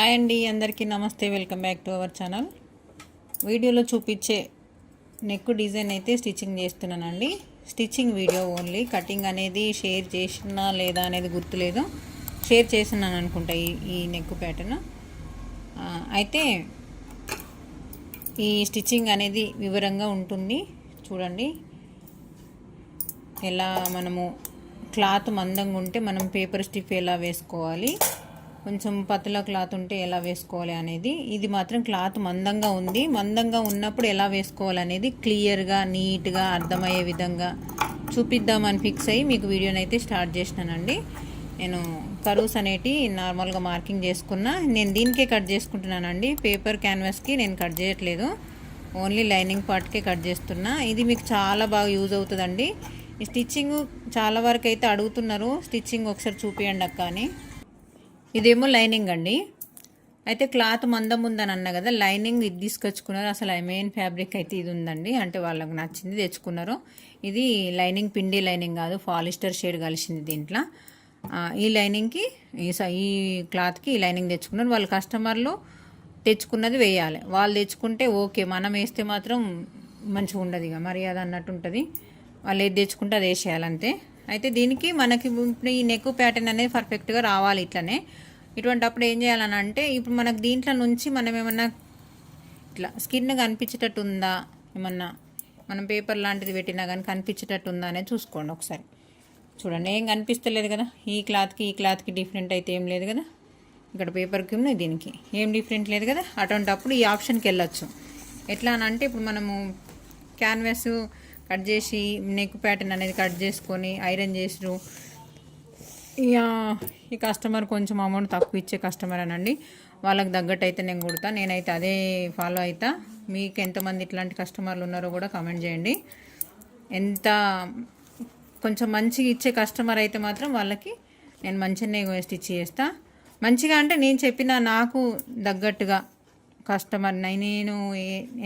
Hi అండి అందరికీ నమస్తే welcome back to our channel. వీడియోలో చూపించే నెక్ డిజైన్ అయితే స్టిచ్చింగ్ చేస్తున్నానండి. Stitching video only. కటింగ్ అనేది షేర్ చేసినా లేదా అనేది గుర్తులేదు. షేర్ చేసినాను అనుకుంటా ఈ ఈ నెక్ ప్యాటర్న్. అయితే ఈ స్టిచ్చింగ్ అనేది వివరంగా ఉంటుంది. చూడండి. ఎలా మనము క్లాత్ మందంగా ఉంటే మనం పేపర్ స్టిఫ్ ఎలా వేసుకోవాలి? కొంచెం పతుల క్లాత్ ఉంటే ఎలా వేసుకోవాలి అనేది. ఇది మాత్రం క్లాత్ మందంగా ఉంది. మందంగా ఉన్నప్పుడు ఎలా వేసుకోవాలి అనేది క్లియర్గా నీట్గా అర్థమయ్యే విధంగా చూపిద్దామని ఫిక్స్ అయ్యి మీకు వీడియోని అయితే స్టార్ట్ చేసినానండి. నేను కరువుస్ అనేటి నార్మల్గా మార్కింగ్ చేసుకున్నా. నేను దీనికే కట్ చేసుకుంటున్నానండి. పేపర్ క్యాన్వాస్కి నేను కట్ చేయట్లేదు. ఓన్లీ లైనింగ్ పార్ట్కే కట్ చేస్తున్నా. ఇది మీకు చాలా బాగా యూజ్ అవుతుందండి. ఈ స్టిచ్చింగ్ చాలా వరకు అయితే అడుగుతున్నారు. స్టిచ్చింగ్ ఒకసారి చూపియండి అక్క అని. ఇదేమో లైనింగ్ అండి. అయితే క్లాత్ మందం ఉందని అన్న కదా లైనింగ్ ఇది తీసుకొచ్చుకున్నారు. అసలు మెయిన్ ఫ్యాబ్రిక్ అయితే ఇది ఉందండి. అంటే వాళ్ళకి నచ్చింది తెచ్చుకున్నారు. ఇది లైనింగ్ పిండి లైనింగ్ కాదు పాలిస్టర్ షేడ్ కలిసింది దీంట్లో. ఈ లైనింగ్కి ఈ ఈ క్లాత్కి ఈ లైనింగ్ తెచ్చుకున్నారు. వాళ్ళ కస్టమర్లు తెచ్చుకున్నది వేయాలి. వాళ్ళు తెచ్చుకుంటే ఓకే మనం వేస్తే మాత్రం మంచిగా ఉండదు ఇక మర్యాద అన్నట్టు ఉంటుంది. వాళ్ళు ఏది తెచ్చుకుంటే అది వేసేయాలంతే అయితే దీనికి మనకి ఈ నెక్ ప్యాటర్న్ అనేది పర్ఫెక్ట్గా రావాలి ఇట్లనే. ఇటువంటి అప్పుడు ఏం చేయాలని అంటే ఇప్పుడు మనకు దీంట్లో నుంచి మనం ఏమన్నా ఇట్లా స్కిన్ కనిపించేటట్టు ఉందా ఏమన్నా? మనం పేపర్ లాంటిది పెట్టినా కానీ కనిపించేటట్టు ఉందా అనేది చూసుకోండి ఒకసారి. చూడండి ఏం కనిపిస్తలేదు కదా? ఈ క్లాత్కి ఈ క్లాత్కి డిఫరెంట్ అయితే ఏం లేదు కదా? ఇక్కడ పేపర్కి ఉన్నాయి దీనికి. ఏం డిఫరెంట్ లేదు కదా? అటువంటి అప్పుడు ఈ ఆప్షన్కి వెళ్ళొచ్చు. ఎట్లా అని అంటే ఇప్పుడు మనము క్యాన్వాస్ కట్ చేసి నెక్ ప్యాటర్న్ అనేది కట్ చేసుకొని ఐరన్ చేసిరు ఇక ఈ కస్టమర్ కొంచెం అమౌంట్ తక్కువ ఇచ్చే కస్టమర్ అనండి. వాళ్ళకి తగ్గట్టు అయితే నేను కుడతా. నేనైతే అదే ఫాలో అవుతా మీకు ఎంతమంది ఇట్లాంటి కస్టమర్లు ఉన్నారో కూడా కమెంట్ చేయండి. ఎంత కొంచెం మంచిగా ఇచ్చే కస్టమర్ అయితే మాత్రం వాళ్ళకి నేను మంచిగానే స్టిచ్ చేస్తా. మంచిగా అంటే నేను చెప్పిన నాకు తగ్గట్టుగా కస్టమర్ని నేను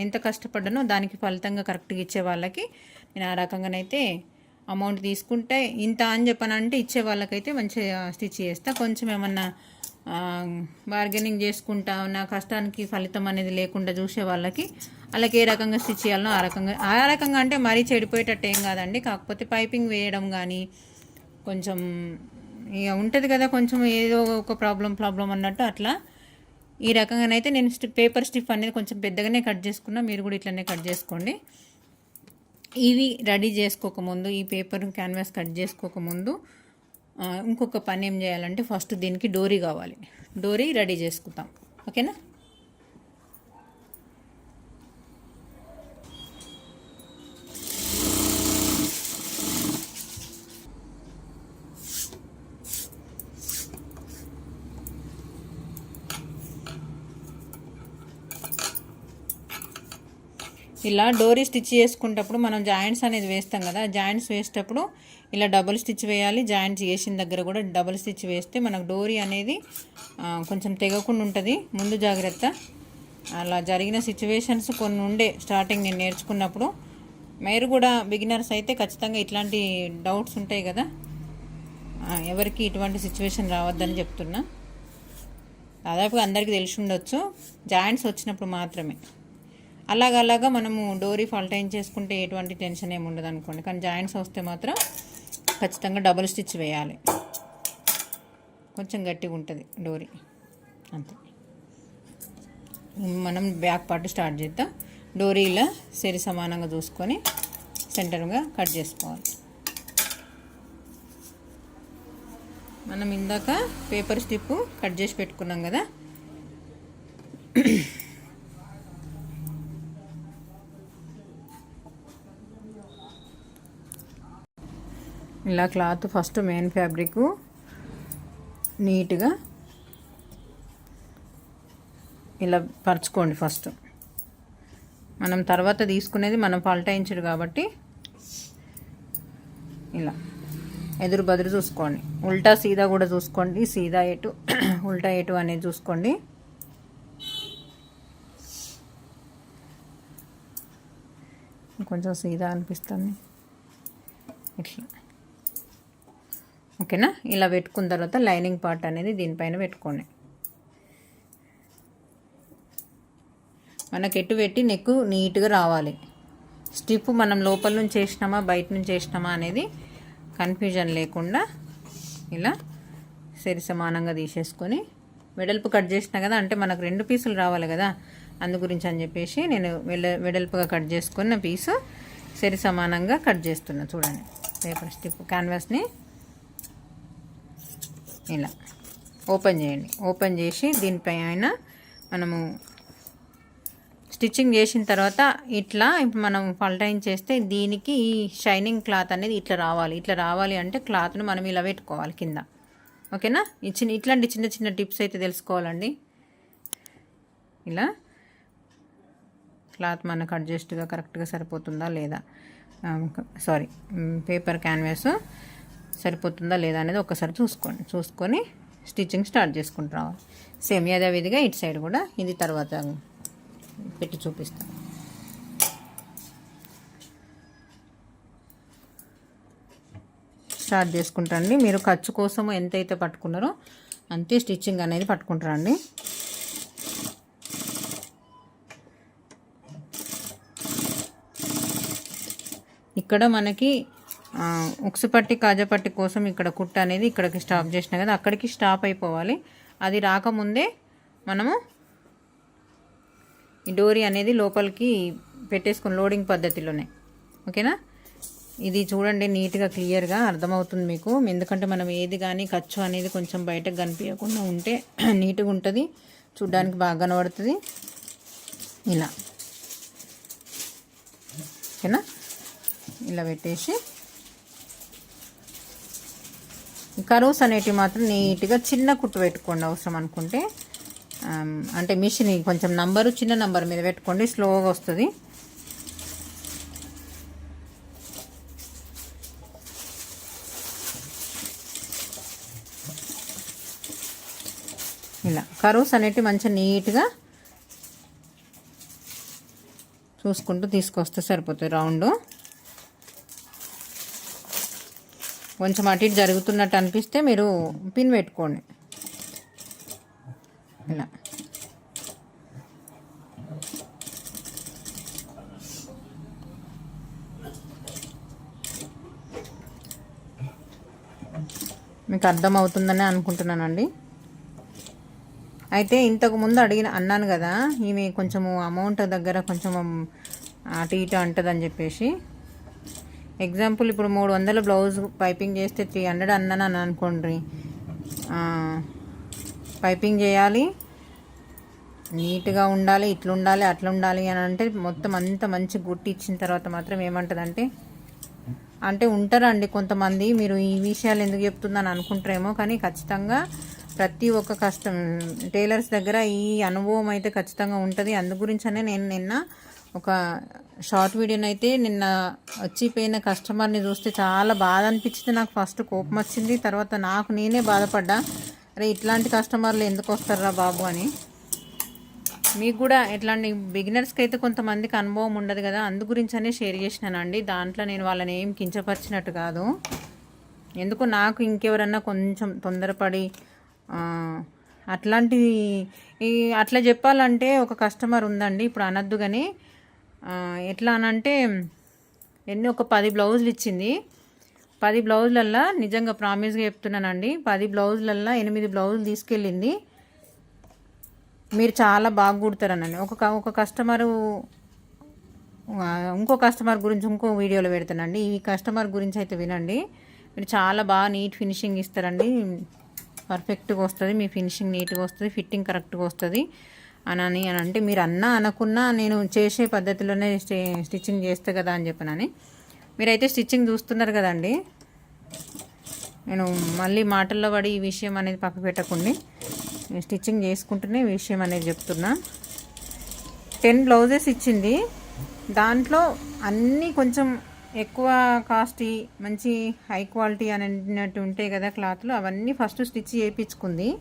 ఎంత కష్టపడ్డానో దానికి ఫలితంగా కరెక్ట్గా ఇచ్చే వాళ్ళకి నేను ఆ రకంగానైతే అమౌంట్ తీసుకుంటే ఇంత అని చెప్పనంటే ఇచ్చే వాళ్ళకైతే మంచిగా స్టిచ్ చేస్తా. కొంచెం ఏమన్నా బార్గెనింగ్ చేసుకుంటా నా కష్టానికి ఫలితం అనేది లేకుండా చూసే వాళ్ళకి వాళ్ళకి ఏ రకంగా స్టిచ్ చేయాలనో ఆ రకంగా ఆ రకంగా అంటే మరీ చెడిపోయేటట్టు ఏం కాదండి. కాకపోతే పైపింగ్ వేయడం కానీ కొంచెం ఇక ఉంటుంది కదా కొంచెం ఏదో ఒక ప్రాబ్లం ప్రాబ్లం అన్నట్టు అట్లా ఈ రకంగానైతే నేను పేపర్ స్టిఫ్ అనేది కొంచెం పెద్దగానే కట్ చేసుకున్నా. మీరు కూడా ఇట్లనే కట్ చేసుకోండి. ఇవి రెడీ చేసుకోకముందు ఈ పేపర్ క్యాన్వాస్ కట్ చేసుకోకముందు ఇంకొక పని ఏం చేయాలంటే ఫస్ట్ దీనికి డోరీ కావాలి. డోరీ రెడీ చేసుకుంటాం. ఓకేనా? ఇలా డోరీ స్టిచ్ చేసుకునేటప్పుడు మనం జాయింట్స్ అనేది వేస్తాం కదా జాయింట్స్ వేసేటప్పుడు ఇలా డబుల్ స్టిచ్ వేయాలి. జాయింట్స్ వేసిన దగ్గర కూడా డబుల్ స్టిచ్ వేస్తే మనకు డోరీ అనేది కొంచెం తెగకుండా ఉంటుంది. ముందు జాగ్రత్త. అలా జరిగిన సిచ్యువేషన్స్ కొన్ని ఉండే స్టార్టింగ్ నేను నేర్చుకున్నప్పుడు. మీరు కూడా బిగినర్స్ అయితే ఖచ్చితంగా ఇట్లాంటి డౌట్స్ ఉంటాయి కదా. ఎవరికి ఇటువంటి సిచ్యువేషన్ రావద్దని చెప్తున్నా. దాదాపుగా అందరికీ తెలిసి ఉండొచ్చు. జాయింట్స్ వచ్చినప్పుడు మాత్రమే. అలాగలాగా మనము డోరీ ఫాల్టైన్ చేసుకుంటే ఎటువంటి టెన్షన్ ఏమి ఉండదు అనుకోండి. కానీ జాయింట్స్ వస్తే మాత్రం ఖచ్చితంగా డబుల్ స్టిచ్ వేయాలి. కొంచెం గట్టిగా ఉంటుంది డోరీ. అంతే. మనం బ్యాక్ పార్ట్ స్టార్ట్ చేద్దాం. డోరీలో సరి సమానంగా చూసుకొని సెంటర్గా కట్ చేసుకోవాలి. మనం ఇందాక పేపర్ స్టిప్ కట్ చేసి పెట్టుకున్నాం కదా. ఇలా క్లాత్ ఫస్ట్ మెయిన్ ఫ్యాబ్రిక్ నీట్గా ఇలా పరుచుకోండి ఫస్ట్. మనం తర్వాత తీసుకునేది మనం పల్టాయించడు కాబట్టి ఇలా ఎదురు బదురు చూసుకోండి. ఉల్టా సీదా కూడా చూసుకోండి. సీదా ఎటు ఉల్టా ఎటు అనేది చూసుకోండి. కొంచెం సీదా అనిపిస్తుంది. ఇట్లా. ఓకేనా? ఇలా పెట్టుకున్న తర్వాత లైనింగ్ పార్ట్ అనేది దీనిపైన పెట్టుకోండి. మనకి ఎటు పెట్టి నెక్ నీట్గా రావాలి. స్టిప్ మనం లోపల నుంచి వేసినామా బయట నుంచి వేసినామా అనేది కన్ఫ్యూజన్ లేకుండా ఇలా సరి సమానంగా తీసేసుకొని వెడల్పు కట్ చేసినా కదా అంటే మనకు రెండు పీసులు రావాలి కదా అందు గురించి అని చెప్పేసి నేను వెడ వెడల్పుగా కట్ చేసుకున్న పీసు సరి సమానంగా కట్ చేస్తున్నా. చూడండి పేపర్ స్టిప్ క్యాన్వాస్ని ఇలా. ఓపెన్ చేయండి. ఓపెన్ చేసి దీనిపైన మనము స్టిచ్చింగ్ చేసిన తర్వాత ఇట్లా ఇప్పుడు మనం ఫల్టైన్ చేస్తే దీనికి ఈ షైనింగ్ క్లాత్ అనేది ఇట్లా రావాలి. ఇట్లా రావాలి అంటే క్లాత్ను మనం ఇలా పెట్టుకోవాలి కింద. ఓకేనా? ఇచ్చిన చిన్న ఇట్లాంటి చిన్న చిన్న టిప్స్ అయితే తెలుసుకోవాలండి. ఇలా. క్లాత్ మనకు అడ్జస్ట్గా కరెక్ట్గా సరిపోతుందా లేదా? సారీ. Paper canvas. సరిపోతుందా లేదా అనేది ఒకసారి చూసుకోండి. చూసుకొని స్టిచ్చింగ్ స్టార్ట్ చేసుకుంటూ రావాలి. సేమ్ యథావిధిగా ఇటు సైడ్ కూడా ఇది తర్వాత పెట్టి చూపిస్తాను. స్టార్ట్ చేసుకుంటారండి మీరు ఖర్చు కోసం ఎంతైతే పట్టుకున్నారో అంతే స్టిచ్చింగ్ అనేది పట్టుకుంటారండి ఇక్కడ మనకి ఆ, ఉక్సుపట్టి కాజపట్టి కోసం ఇక్కడ కుట్ట అనేది ఇక్కడికి స్టాప్ చేసినా కదా అక్కడికి స్టాప్ అయిపోవాలి. అది రాకముందే మనము ఈ డోరీ అనేది లోపలికి పెట్టేసుకుని లోడింగ్ పద్ధతిలోనే. ఓకేనా? ఇది చూడండి నీట్గా క్లియర్గా అర్థమవుతుంది మీకు. ఎందుకంటే మనం ఏది కానీ ఖర్చు అనేది కొంచెం బయటకు కనిపించకుండా ఉంటే నీట్గా ఉంటుంది. చూడ్డానికి బాగా కనబడుతుంది. ఇలా. ఓకేనా? ఇలా పెట్టేసి ఈ కరోస్ అనేటివి మాత్రం నీట్గా చిన్న కుట్టు పెట్టుకోండి అవసరం అనుకుంటే. అంటే మిషన్ కొంచెం నంబరు చిన్న నంబర్ మీద పెట్టుకోండి స్లోగా వస్తుంది. ఇలా కరోస్ అనేటివి మంచిగా నీట్గా చూసుకుంటూ తీసుకొస్తే సరిపోతుంది రౌండ్. కొంచెం అటు ఇటు జరుగుతున్నట్టు అనిపిస్తే మీరు పిన్ పెట్టుకోండి. ఇలా. మీకు అర్థమవుతుందని అనుకుంటున్నానండి. అయితే ఇంతకు ముందు అడిగిన అన్నాను కదా ఈమె కొంచెము అమౌంట్ దగ్గర కొంచెం అటు ఇటు అంటుందని చెప్పేసి. ఎగ్జాంపుల్ ఇప్పుడు మూడు వందల బ్లౌజ్ పైపింగ్ చేస్తే త్రీ హండ్రెడ్ అన్నాను అని అనుకోండి. పైపింగ్ చేయాలి. నీట్గా ఉండాలి ఇట్లుండాలి అట్లుండాలి అట్లా ఉండాలి అని అంటే మొత్తం అంత మంచి గుట్టి ఇచ్చిన తర్వాత మాత్రం ఏమంటుందంటే అంటే ఉంటారండి కొంతమంది మీరు ఈ విషయాలు ఎందుకు చెప్తుందని అనుకుంటారేమో కానీ ఖచ్చితంగా ప్రతి ఒక్క కష్టం టైలర్స్ దగ్గర ఈ అనుభవం అయితే ఖచ్చితంగా ఉంటుంది. అందు గురించనే నేను నిన్న ఒక షార్ట్ వీడియోనైతే నిన్న వచ్చిపోయిన కస్టమర్ని చూస్తే చాలా బాధ అనిపించింది. నాకు ఫస్ట్ కోపం వచ్చింది. తర్వాత నాకు నేనే బాధపడ్డా. అరే ఇట్లాంటి కస్టమర్లు ఎందుకు వస్తారా బాబు అని. మీకు కూడా ఇట్లాంటి బిగినర్స్కి అయితే కొంతమందికి అనుభవం ఉండదు కదా. అందు గురించనే షేర్ చేసినానండి. దాంట్లో నేను వాళ్ళని ఏం కించపరిచినట్టు కాదు. ఎందుకు నాకు ఇంకెవరన్నా కొంచెం తొందరపడి అట్లాంటి ఈ అట్లా చెప్పాలంటే ఒక కస్టమర్ ఉందండి. ఇప్పుడు అనద్దు కానీ ఎట్లా అనంటే ఎన్ని ఒక పది బ్లౌజులు ఇచ్చింది. పది బ్లౌజులల్లా నిజంగా ప్రామిస్గా చెప్తున్నానండి. పది బ్లౌజులల్లా ఎనిమిది బ్లౌజులు తీసుకెళ్ళింది. మీరు చాలా బాగా కుడతారనండి. ఒక ఒక కస్టమరు ఇంకో కస్టమర్ గురించి ఇంకో వీడియోలో పెడతానండి. ఈ కస్టమర్ గురించి అయితే వినండి. మీరు చాలా బాగా నీట్ ఫినిషింగ్ ఇస్తారండి. పర్ఫెక్ట్గా వస్తుంది. మీ ఫినిషింగ్ నీట్గా వస్తుంది. ఫిట్టింగ్ కరెక్ట్గా వస్తుంది. అనని అని అంటే మీరు అన్నా అనకున్నా నేను చేసే పద్ధతిలోనే స్టి- స్టిచ్చింగ్ చేస్తా కదా అని చెప్పనని. మీరైతే స్టిచ్చింగ్ చూస్తున్నారు కదండి. నేను మళ్ళీ మాటల్లో పడి ఈ విషయం అనేది పక్క పెట్టకండి స్టిచ్చింగ్ చేసుకుంటూనే విషయం అనేది చెప్తున్నా. టెన్ బ్లౌజెస్ ఇచ్చింది. దాంట్లో అన్నీ కొంచెం ఎక్కువ కాస్ట్ మంచి హై క్వాలిటీ అని ఉంటాయి కదా క్లాత్లు అవన్నీ ఫస్ట్ స్టిచ్ చేయించుకుంది.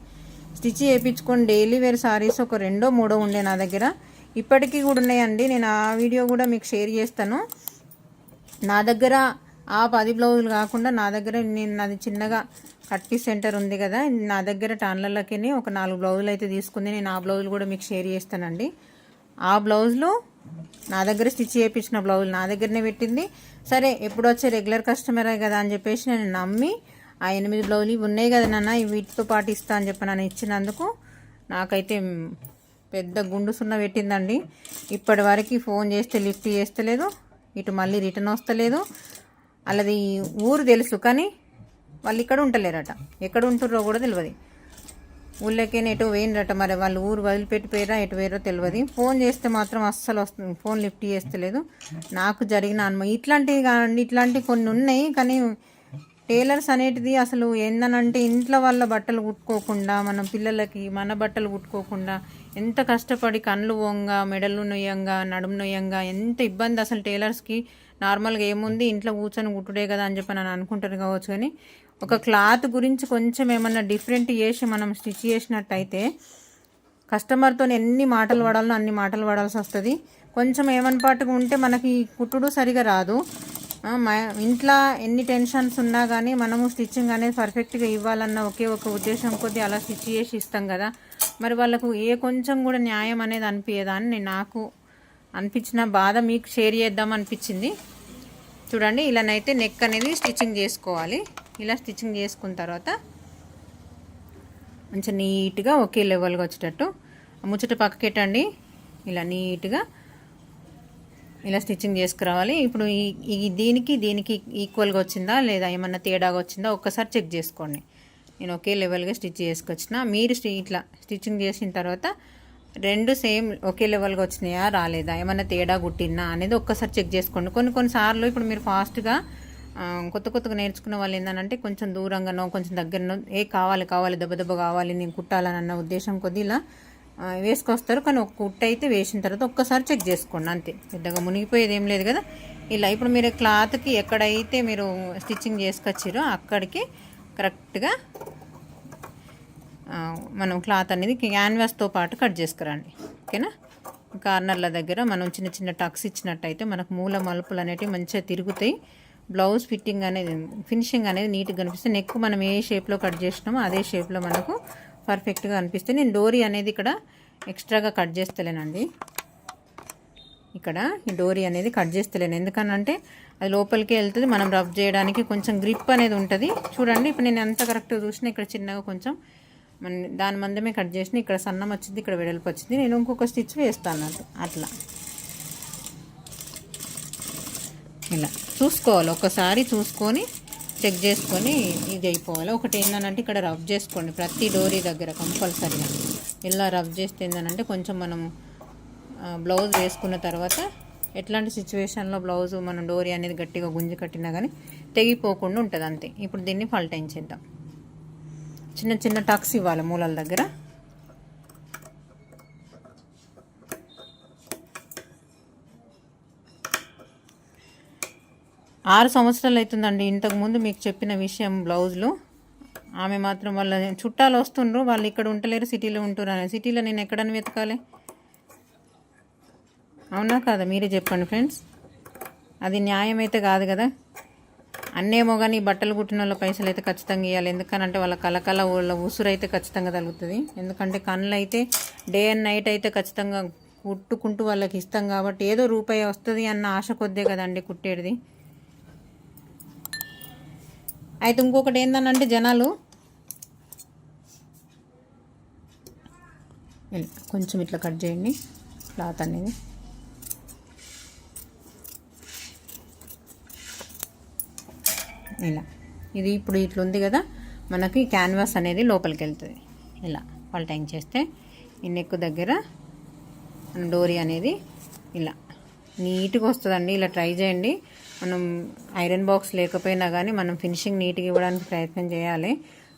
స్టిచ్ చేయించుకొని డైలీ వేర్ సారీస్ ఒక రెండో మూడో ఉండే నా దగ్గర. ఇప్పటికీ కూడా ఉన్నాయండి. నేను ఆ వీడియో కూడా మీకు షేర్ చేస్తాను. నా దగ్గర ఆ పది బ్లౌజులు కాకుండా నా దగ్గర నేను నాది చిన్నగా కట్టి సెంటర్ ఉంది కదా. నా దగ్గర టాన్లలోకి ఒక నాలుగు బ్లౌజులు అయితే తీసుకుంది. నేను ఆ బ్లౌజులు కూడా మీకు షేర్ చేస్తానండి. ఆ బ్లౌజులు నా దగ్గర స్టిచ్ చేయించిన బ్లౌజులు నా దగ్గరనే పెట్టింది. సరే ఎప్పుడు వచ్చే రెగ్యులర్ కస్టమరే కదా అని చెప్పేసి నేను నమ్మి ఆ ఎనిమిది బ్లౌజులు ఇవి ఉన్నాయి కదా నాన్న వీటితో పాటు ఇస్తా అని చెప్పి నన్ను ఇచ్చినందుకు నాకైతే పెద్ద గుండు సున్న పెట్టిందండి. ఇప్పటి వరకు ఫోన్ చేస్తే లిఫ్ట్ చేస్తలేదు ఇటు మళ్ళీ రిటర్న్ వస్తలేదు. అలాది ఊరు తెలుసు కానీ వాళ్ళు ఇక్కడ ఉంటలేరట. ఎక్కడ ఉంటుర్రో కూడా తెలియదు ఊళ్ళకైనా ఎటు వేయనరట మరి వాళ్ళు ఊరు వదిలిపెట్టి పోయారా ఎటు పోయారో తెలియదు ఫోన్ చేస్తే మాత్రం అస్సలు వస్తుంది ఫోన్ లిఫ్ట్ చేస్తలేదు. నాకు జరిగిన అనుభవం ఇట్లాంటివి కానీ ఇట్లాంటివి కొన్ని ఉన్నాయి కానీ టైలర్స్ అనేటిది అసలు ఏందనంటే ఇంట్లో వాళ్ళ బట్టలు కుట్టుకోకుండా మన పిల్లలకి మన బట్టలు కుట్టుకోకుండా ఎంత కష్టపడి కళ్ళు వంగ మెడలు నొయ్యంగా నడుము నొయ్యంగా ఎంత ఇబ్బంది అసలు టైలర్స్కి. నార్మల్గా ఏముంది? ఇంట్లో కూర్చొని కుట్టుడే కదా అని చెప్పి నన్ను అనుకుంటారు కావచ్చు కానీ ఒక క్లాత్ గురించి కొంచెం ఏమన్నా డిఫరెంట్ చేసి మనం స్టిచ్ చేసినట్టయితే కస్టమర్తో ఎన్ని మాటలు పడాలో అన్ని మాటలు పడాల్సి వస్తుంది. కొంచెం ఏమనపాటుగా ఉంటే మనకి కుట్టుడు సరిగా రాదు. ఇంట్లో ఎన్ని టెన్షన్స్ ఉన్నా కానీ మనము స్టిచ్చింగ్ అనేది పర్ఫెక్ట్గా ఇవ్వాలన్న ఒకే ఒక ఉద్దేశం కొద్ది అలా స్టిచ్ చేసి ఇస్తాం కదా. మరి వాళ్ళకు ఏ కొంచెం కూడా న్యాయం అనేది అనిపించదా అని నేను నాకు అనిపించిన బాధ మీకు షేర్ చేద్దాం అనిపించింది. చూడండి ఇలానైతే నెక్ అనేది స్టిచ్చింగ్ చేసుకోవాలి. ఇలా స్టిచ్చింగ్ చేసుకున్న తర్వాత మంచిగా నీట్గా ఒకే లెవెల్గా వచ్చేటట్టు. ముచ్చట పక్కకెట్టండి. ఇలా నీట్గా ఇలా స్టిచ్చింగ్ చేసుకురావాలి. ఇప్పుడు ఈ ఈ దీనికి దీనికి ఈక్వల్గా వచ్చిందా? లేదా ఏమన్నా తేడాగా వచ్చిందా? ఒక్కసారి చెక్ చేసుకోండి. నేను ఒకే లెవెల్గా స్టిచ్ చేసుకొచ్చిన మీరు ఇట్లా స్టిచ్చింగ్ చేసిన తర్వాత రెండు సేమ్ ఒకే లెవెల్గా వచ్చినాయా? రాలేదా? ఏమన్నా తేడా కుట్టినా అనేది ఒక్కసారి చెక్ చేసుకోండి. కొన్ని కొన్నిసార్లు ఇప్పుడు మీరు ఫాస్ట్గా కొత్త కొత్తగా నేర్చుకున్న వాళ్ళు ఏంటంటే కొంచెం దూరంగానో కొంచెం దగ్గరనో ఏ కావాలి కావాలి దెబ్బ దెబ్బ కావాలి నేను కుట్టాలని అన్న ఉద్దేశం కొద్ది ఇలా వేసుకొస్తారు. కానీ ఒక కుట్ట అయితే వేసిన తర్వాత ఒక్కసారి చెక్ చేసుకోండి అంతే. పెద్దగా మునిగిపోయేది ఏం లేదు కదా. ఇలా ఇప్పుడు మీరు క్లాత్కి ఎక్కడైతే మీరు స్టిచ్చింగ్ చేసుకొచ్చారో అక్కడికి కరెక్ట్గా మనం క్లాత్ అనేది క్యాన్వాస్తో పాటు కట్ చేసుకురండి. ఓకేనా? కార్నర్ల దగ్గర మనం చిన్న చిన్న టక్స్ ఇచ్చినట్టయితే మనకు మూల మలుపులు అనేటివి మంచిగా తిరుగుతాయి. బ్లౌజ్ ఫిట్టింగ్ అనేది ఫినిషింగ్ అనేది నీట్గా కనిపిస్తుంది. నెక్ మనం ఏ షేప్లో కట్ చేసినామో అదే షేప్లో మనకు పర్ఫెక్ట్గా అనిపిస్తుంది నేను డోరీ అనేది ఇక్కడ ఎక్స్ట్రాగా కట్ చేస్తలేనండి. ఇక్కడ ఈ డోరీ అనేది కట్ చేస్తలేను. ఎందుకనంటే అది లోపలికి వెళ్తుంది మనం రబ్ చేయడానికి కొంచెం గ్రిప్ అనేది ఉంటుంది. చూడండి ఇప్పుడు నేను ఎంత కరెక్ట్గా చూసినా ఇక్కడ చిన్నగా కొంచెం మన దాని మందమే కట్ చేసిన ఇక్కడ సన్నం వచ్చింది ఇక్కడ వెడల్పు వచ్చింది. నేను ఇంకొక స్టిచ్ వేస్తాను అట్లా. ఇలా చూసుకోవాలి ఒకసారి చూసుకొని చెక్ చేసుకొని ఇది అయిపోవాలి. ఒకటి ఏంటంటే ఇక్కడ రబ్ చేసుకోండి. ప్రతి డోరీ దగ్గర కంపల్సరీగా. ఇలా రబ్ చేస్తే ఏంటంటే కొంచెం మనం బ్లౌజ్ వేసుకున్న తర్వాత ఎట్లాంటి సిచ్యువేషన్లో బ్లౌజ్ మనం డోరీ అనేది గట్టిగా గుంజి కట్టినా కానీ తెగిపోకుండా ఉంటుంది అంతే ఇప్పుడు దీన్ని ఫల్టైన్ చేద్దాం చిన్న చిన్న టక్స్ ఇవ్వాలి మూలల దగ్గర. ఆరు సంవత్సరాలు అవుతుందండి. ఇంతకుముందు మీకు చెప్పిన విషయం బ్లౌజులు. ఆమె మాత్రం వాళ్ళ చుట్టాలు వస్తుండ్రు. వాళ్ళు ఇక్కడ ఉంటలేరు సిటీలో ఉంటున్నారు సిటీలో నేను ఎక్కడని వెతకాలి? అవునా కాదా? మీరే చెప్పండి ఫ్రెండ్స్. అది న్యాయం అయితే కాదు కదా? అన్నేమో కానీ బట్టలు కుట్టిన వాళ్ళ పైసలు అయితే ఖచ్చితంగా ఇవ్వాలి ఎందుకనంటే వాళ్ళ కలకల వాళ్ళ ఉసురు అయితే ఖచ్చితంగా తగ్గుతుంది ఎందుకంటే కళ్ళు అయితే డే అండ్ నైట్ అయితే ఖచ్చితంగా కుట్టుకుంటూ వాళ్ళకి ఇస్తాం కాబట్టి ఏదో రూపాయి వస్తుంది అన్న ఆశ కొద్దే కదండి కుట్టేది అయితే ఇంకొకటి ఏందనంటే జనాలు ఇలా కొంచెం ఇట్లా కట్ చేయండి క్లాత్ అనేది. ఇలా. ఇది ఇప్పుడు ఇట్లా ఉంది కదా మనకి క్యాన్వాస్ అనేది లోపలికి వెళ్తుంది. ఇలా పల్టైన్ చేస్తే ఈ నెక్ దగ్గర డోరీ అనేది ఇలా నీట్గా వస్తుందండి. ఇలా ట్రై చేయండి. మనం ఐరన్ బాక్స్ లేకపోయినా కానీ మనం ఫినిషింగ్ నీట్గా ఇవ్వడానికి ప్రయత్నం చేయాలి.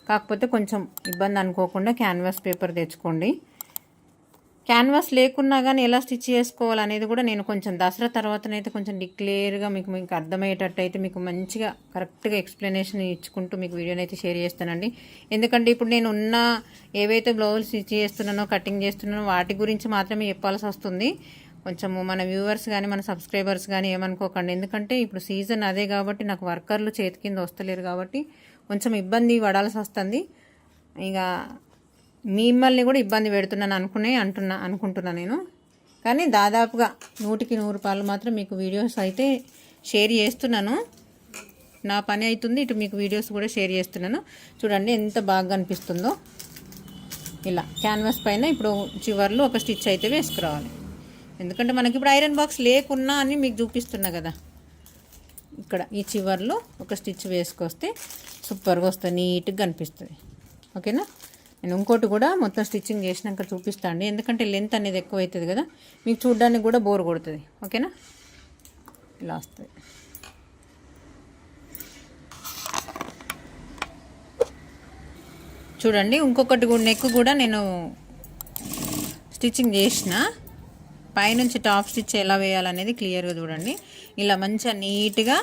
కాకపోతే కొంచెం ఇబ్బంది అనుకోకుండా క్యాన్వాస్ పేపర్ తెచ్చుకోండి. క్యాన్వాస్ లేకున్నా కానీ ఎలా స్టిచ్ చేసుకోవాలనేది కూడా నేను కొంచెం దసరా తర్వాతనైతే కొంచెం డిక్లియర్గా మీకు మీకు అర్థమయ్యేటట్టు అయితే మీకు మంచిగా కరెక్ట్గా ఎక్స్ప్లెనేషన్ ఇచ్చుకుంటూ మీకు వీడియోని అయితే షేర్ చేస్తానండి. ఎందుకంటే ఇప్పుడు నేను ఉన్న ఏవైతే బ్లౌజ్ స్టిచ్ చేస్తున్నానో కటింగ్ చేస్తున్నానో వాటి గురించి మాత్రమే చెప్పాల్సి వస్తుంది. కొంచెము మన వ్యూవర్స్ కానీ మన సబ్స్క్రైబర్స్ కానీ ఏమనుకోకండి. ఎందుకంటే ఇప్పుడు సీజన్ అదే కాబట్టి నాకు వర్కర్లు చేతి కింద వస్తలేరు కాబట్టి కొంచెం ఇబ్బంది పడాల్సి వస్తుంది. ఇక మిమ్మల్ని కూడా ఇబ్బంది పెడుతున్నాను అనుకునే అంటున్నా అనుకుంటున్నా నేను. కానీ దాదాపుగా నూటికి నూరు రూపాయలు మాత్రం మీకు వీడియోస్ అయితే షేర్ చేస్తున్నాను. నా పని అవుతుంది ఇటు మీకు వీడియోస్ కూడా షేర్ చేస్తున్నాను. చూడండి ఎంత బాగా అనిపిస్తుందో. ఇలా క్యాన్వాస్ పైన ఇప్పుడు చివర్లో ఒక స్టిచ్ అయితే వేసుకురావాలి. ఎందుకంటే మనకి ఇప్పుడు ఐరన్ బాక్స్ లేకున్నా అని మీకు చూపిస్తున్నా కదా. ఇక్కడ ఈ చివర్లో ఒక స్టిచ్ వేసుకొస్తే సూపర్గా వస్తుంది నీట్గా కనిపిస్తుంది ఓకేనా? నేను ఇంకోటి కూడా మొత్తం స్టిచ్చింగ్ చేసినాక చూపిస్తాను అండి. ఎందుకంటే లెంత్ అనేది ఎక్కువ అవుతుంది కదా మీకు చూడడానికి కూడా బోర్ కొడుతుంది. ఓకేనా? ఇలా వస్తుంది. చూడండి ఇంకొకటి కూడా నెక్ కూడా నేను స్టిచ్చింగ్ చేసిన. పైనుంచి టాప్ స్టిచ్ ఎలా వేయాలనేది క్లియర్గా చూడండి. ఇలా మంచిగా నీట్గా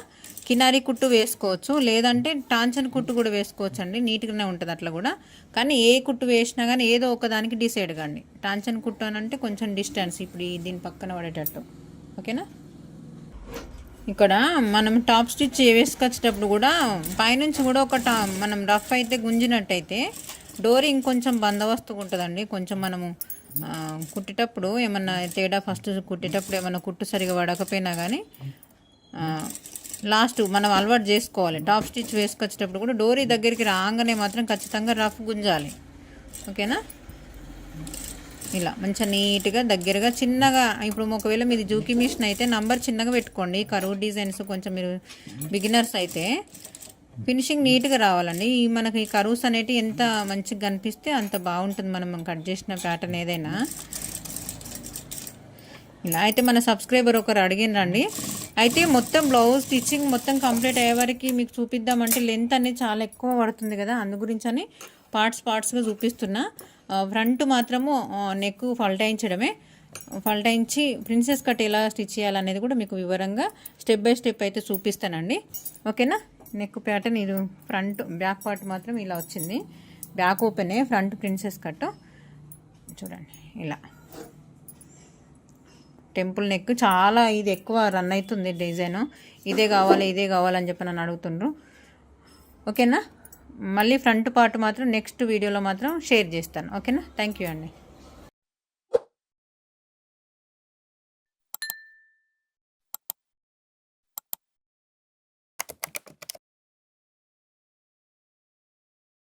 కినారి కుట్టు వేసుకోవచ్చు. లేదంటే టాంచన్ కుట్టు కూడా వేసుకోవచ్చు అండి నీట్గానే ఉంటుంది అట్లా కూడా. కానీ ఏ కుట్టు వేసినా కానీ ఏదో ఒకదానికి డిసైడ్ కండి. టాంచన్ కుట్టు అని అంటే కొంచెం డిస్టెన్స్ ఇప్పుడు దీని పక్కన పడేటట్టు. ఓకేనా? ఇక్కడ మనం టాప్ స్టిచ్ వేసుకొచ్చేటప్పుడు కూడా పైనుంచి కూడా ఒక టా మనం రఫ్ అయితే గుంజినట్టయితే డోర్ ఇంకొంచెం బందోబస్తుగా ఉంటుందండి. కొంచెం మనము కుట్టేటప్పుడు ఏమన్నా తేడా ఫస్ట్ కుట్టేటప్పుడు ఏమన్నా కుట్టు సరిగా పడకపోయినా కానీ లాస్ట్ మనం అలవాటు చేసుకోవాలి. టాప్ స్టిచ్ వేసుకొచ్చేటప్పుడు కూడా డోరీ దగ్గరికి రాగానే మాత్రం ఖచ్చితంగా రఫ్ గుంజాలి. ఓకేనా? ఇలా మంచిగా నీట్గా దగ్గరగా చిన్నగా ఇప్పుడు ఒకవేళ మీది జూకి మిషన్ అయితే నంబర్ చిన్నగా పెట్టుకోండి. కరువు డిజైన్స్ కొంచెం మీరు బిగినర్స్ అయితే ఫినిషింగ్ నీట్గా రావాలండి. ఈ మనకి ఈ కరువుస్ అనేటివి ఎంత మంచిగా కనిపిస్తే అంత బాగుంటుంది మనం కట్ చేసిన ప్యాటర్న్ ఏదైనా. ఇలా అయితే మన సబ్స్క్రైబర్ ఒకరు అడిగినరండి అయితే మొత్తం బ్లౌజ్ స్టిచ్చింగ్ మొత్తం కంప్లీట్ అయ్యే వరకు మీకు చూపిద్దామంటే లెంత్ అనేది చాలా ఎక్కువ పడుతుంది కదా అందు గురించి అని పార్ట్స్ పార్ట్స్గా చూపిస్తున్నా. ఫ్రంట్ మాత్రము నెక్ ఫల్టాయించడమే. ఫల్టాయించి ప్రిన్సెస్ కట్ ఎలా స్టిచ్ చేయాలనేది కూడా మీకు వివరంగా స్టెప్ బై స్టెప్ అయితే చూపిస్తానండి. ఓకేనా? నెక్ ప్యాటర్న్ ఇది ఫ్రంట్ బ్యాక్ పార్ట్ మాత్రం ఇలా వచ్చింది. బ్యాక్ ఓపెనే ఫ్రంట్ ప్రిన్సెస్ కట్. చూడండి ఇలా. టెంపుల్ నెక్ చాలా ఇది ఎక్కువ రన్ అవుతుంది డిజైన్. ఇదే కావాలి ఇదే కావాలని చెప్పి నన్ను అడుగుతుండ్రు. ఓకేనా? మళ్ళీ ఫ్రంట్ పార్ట్ మాత్రం నెక్స్ట్ వీడియోలో మాత్రం షేర్ చేస్తాను. ఓకేనా? థ్యాంక్ యూ అండి.